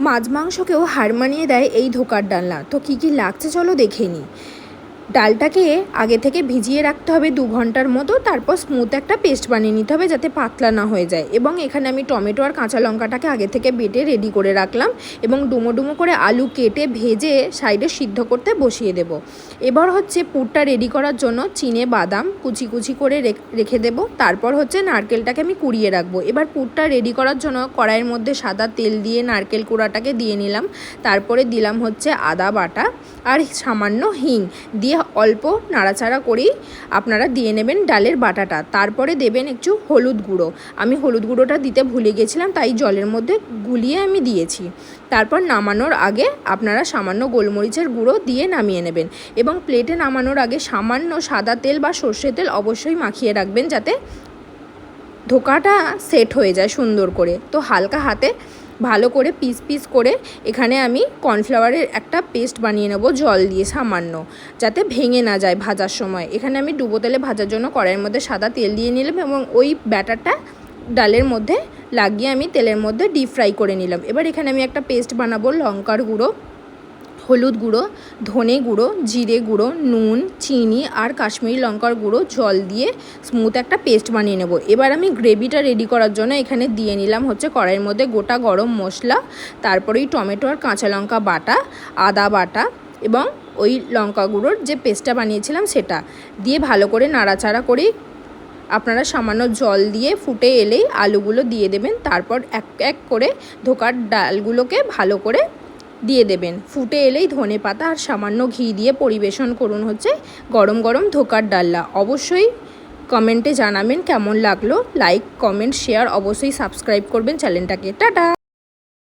মাছ মাংসকেও হার মানিয়ে দেয় এই ধোকার ডালনা। তো কি কি লাগছে চলো দেখে নিই ডালটাকে আগে থেকে ভিজিয়ে রাখতে হবে দু ঘণ্টার মতো, তারপর স্মুথ একটা পেস্ট বানিয়ে নিতে হবে যাতে পাতলা না হয়ে যায়। এবং এখানে আমি টমেটো আর কাঁচা লঙ্কাটাকে আগে থেকে বেটে রেডি করে রাখলাম এবং ডুমো ডুমো করে আলু কেটে ভেজে সাইডে সিদ্ধ করতে বসিয়ে দেব। এবার হচ্ছে পুরটা রেডি করার জন্য চিনে বাদাম কুচি কুচি করে রেখ- দেব। তারপর হচ্ছে নারকেলটাকে আমি কুড়িয়ে রাখব। এবার পুরটা রেডি করার জন্য কড়াইয়ের মধ্যে সাদা তেল দিয়ে নারকেল কুড়াটাকে দিয়ে নিলাম। তারপরে দিলাম হচ্ছে আদা বাটা আর সামান্য হিং। দিয়ে অল্প নাড়াচাড়া করেই আপনারা দিয়ে নেবেন ডালের বাটাটা। তারপরে দেবেন একটু হলুদ গুঁড়ো। আমি হলুদ গুঁড়োটা দিতে ভুলে গেছিলাম, তাই জলের মধ্যে গুলিয়ে আমি দিয়েছি। তারপর নামানোর আগে আপনারা সামান্য গোলমরিচের গুঁড়ো দিয়ে নামিয়ে নেবেন এবং প্লেটে নামানোর আগে সামান্য সাদা তেল বা সর্ষে তেল অবশ্যই মাখিয়ে রাখবেন যাতে ধোকাটা সেট হয়ে যায় সুন্দর করে। তো হালকা হাতে ভালো করে পিস পিস করে এখানে আমি কর্নফ্লাওয়ারের একটা পেস্ট বানিয়ে নেব জল দিয়ে সামান্য, যাতে ভেঙে না যায় ভাজার সময়। এখানে আমি ডুবো তেলে ভাজার জন্য কড়াইয়ের মধ্যে সাদা তেল দিয়ে নিলাম এবং ওই ব্যাটারটা ডালের মধ্যে লাগিয়ে আমি তেলের মধ্যে ডিপ ফ্রাই করে নিলাম। এবার এখানে আমি একটা পেস্ট বানাবো লঙ্কার গুঁড়ো। হলুদ গুঁড়ো, ধনে গুঁড়ো, জিরে গুঁড়ো, নুন, চিনি আর কাশ্মীরি লঙ্কার গুঁড়ো, জল দিয়ে স্মুথ একটা পেস্ট বানিয়ে নেব। এবার আমি গ্রেভিটা রেডি করার জন্য এখানে দিয়ে নিলাম হচ্ছে কড়াইয়ের মধ্যে গোটা গরম মশলা তারপরেই টমেটো আর কাঁচা লঙ্কা বাটা, আদা বাটা এবং ওই লঙ্কা গুঁড়োর যে পেস্টটা বানিয়েছিলাম সেটা দিয়ে ভালো করে নাড়াচাড়া করে আপনারা সামান্য জল দিয়ে ফুটে এলেই আলুগুলো দিয়ে দেবেন। তারপর এক এক করে ধোকার ডালগুলোকে ভালো করে দিয়ে দেবেন। ফুটে এলেই ধনে পাতা আর সামান্য ঘি দিয়ে পরিবেশন করুন হচ্ছে গরম গরম ধোকার ডাল্লা অবশ্যই কমেন্টে জানাবেন কেমন লাগল। লাইক, কমেন্ট, শেয়ার অবশ্যই সাবস্ক্রাইব করবেন চ্যানেলটাকে। টাটা!